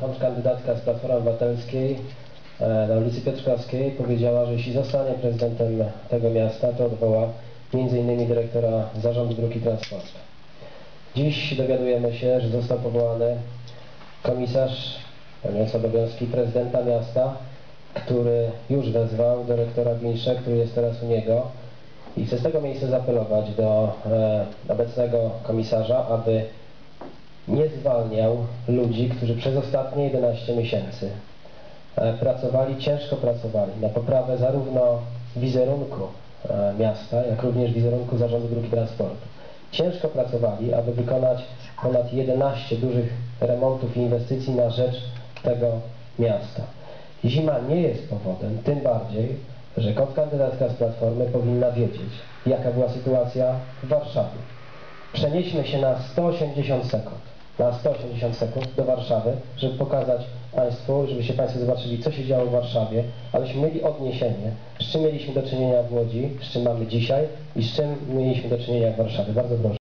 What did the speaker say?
Kontrkandydatka z Platformy Obywatelskiej e, na ulicy Piotrkowskiej powiedziała, że jeśli zostanie prezydentem tego miasta, to odwoła m.in. dyrektora Zarządu Dróg i Transportu. Dziś dowiadujemy się, że został powołany komisarz pełniący obowiązki prezydenta miasta, który już wezwał dyrektora Glinsze, który jest teraz u niego i chcę z tego miejsca zaapelować do e, obecnego komisarza, aby nie zwalniał ludzi, którzy przez ostatnie 11 miesięcy e, pracowali, ciężko pracowali na poprawę zarówno wizerunku e, miasta, jak również wizerunku Zarządu Dróg Transportu. Ciężko pracowali, aby wykonać ponad 11 dużych remontów i inwestycji na rzecz tego miasta. Zima nie jest powodem, tym bardziej, że kontrkandydatka z Platformy powinna wiedzieć, jaka była sytuacja w Warszawie. Przenieśmy się na 180 sekund, na 180 sekund do Warszawy, żeby pokazać Państwu, żebyście Państwo zobaczyli, co się działo w Warszawie, abyśmy mieli odniesienie, z czym mieliśmy do czynienia w Łodzi, z czym mamy dzisiaj i z czym mieliśmy do czynienia w Warszawie. Bardzo proszę.